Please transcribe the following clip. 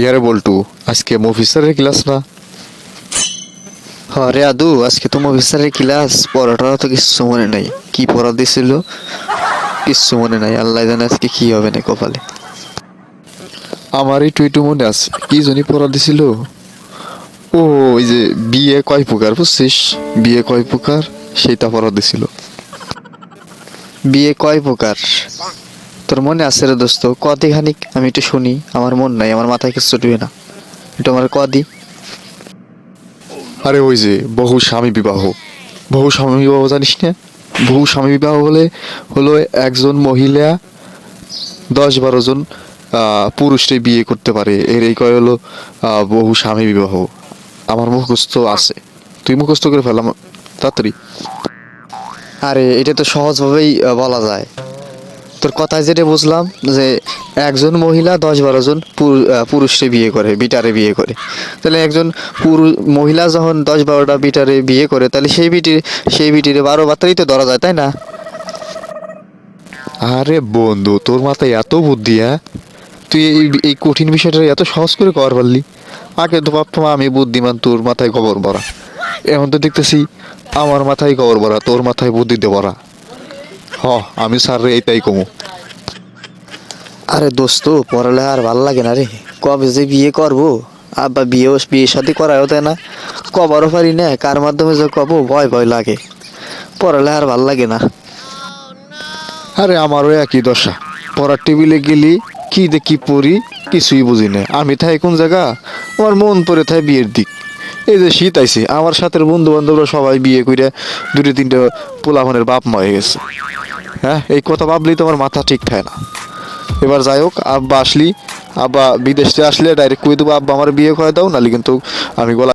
ইয়ারে বল্টু আজকে মুভি স্যারের ক্লাস না। হরে আদু আজকে তো ক্লাস পড়াটা তো কিছু মনে নাই। কি পড়া দিছিল? কিচ্ছু মনে নাই আল্লাহ জানে আজকে কি হবে না কপালে। একটু মনে আছে কি জানি পড়া দিছিল? ও ওই যে বিয়ে কয় প্রকার বুঝছিস? বিয়ে কয় প্রকার? সেইটা পড়া দিছিল। বিয়ে কয় প্রকার? তোর মনে আছে রে দোস্ত? কদি খানিক আমি একটু শুনি আমার মন নাই আমার মাথায় কিছু চটবে না। একটু আমার কদি। আরে ওই যে বহু স্বামী বিবাহ। বহু স্বামী বিবাহ জানিস না? বহু স্বামী বিবাহ হলে হলো একজন মহিলা দশ বারো জন আহ, পুরুষরে বিয়ে করতে পারে। এর এই কয় হলো আহ, বহু স্বামী বিবাহ। আমার মুখস্থ আছে। তুই মুখস্থ করে ফেলাম তাড়াতাড়ি। আরে এটা তো সহজভাবেই বলা যায়। তোর কথায় যেটা বুঝলাম যে একজন মহিলা দশ বারো জন পুরু- আহ, বিয়ে করে বিটারে বিয়ে করে। তাহলে একজন পুরুষ মহিলা যখন দশ বারোটা বিটারে বিয়ে করে তাহলে সেই বিটির সেই বিটিরে বারো বার্তারই তো ধরা যায় তাই না? আরে বন্ধু তোর মাথায় এত বুদ্ধি হ্যাঁ? তুই এই এই কঠিন বিষয়টা এত সহজ করে কর পারলি। আগে তো ভাবতাম আমি বুদ্ধিমান তোর মাথায় গোবর ভরা। এখন তো দেখতেছি আমার মাথায় গোবর ভরা তোর মাথায় বুদ্ধিতে ভরা। হ আমি স্যার রে এইটাই কমু। আরে দোস্ত পড়ালেখা আর ভালো লাগে না রে। কবে যে বিয়ে করব? আব্বা বিয়ে বিয়ে সাথে করায়ও তাই না। কবারও পারি না কার মাধ্যমে যে কব ভয় ভয় লাগে। পড়ালেখা আর ভালো লাগে না। আরে আমারও একই দশা। পড়ার টেবিলে গেলি কি দেখি পড়ি কিছুই বুঝি না। আমি থাই কোন জায়গা? আমার মন পড়ে থাই বিয়ের দিক। এই যে শীত আইছে আমার সাথে বন্ধু বান্ধবরা সবাই বিয়ে করে দুটো তিনটে পোলাভনের বাপ মা হয়ে গেছে। হ্যাঁ এই কথা ভাবলেই তোমার মাথা ঠিক থাকে না। এবার যাই হোক, আব্বা আসলি, আব্বা বিদেশ আসলে ডাইরেক্ট কই দেবো? আব্বা আমার বিয়ে করে দাও, নাহলে কিন্তু আমি গলা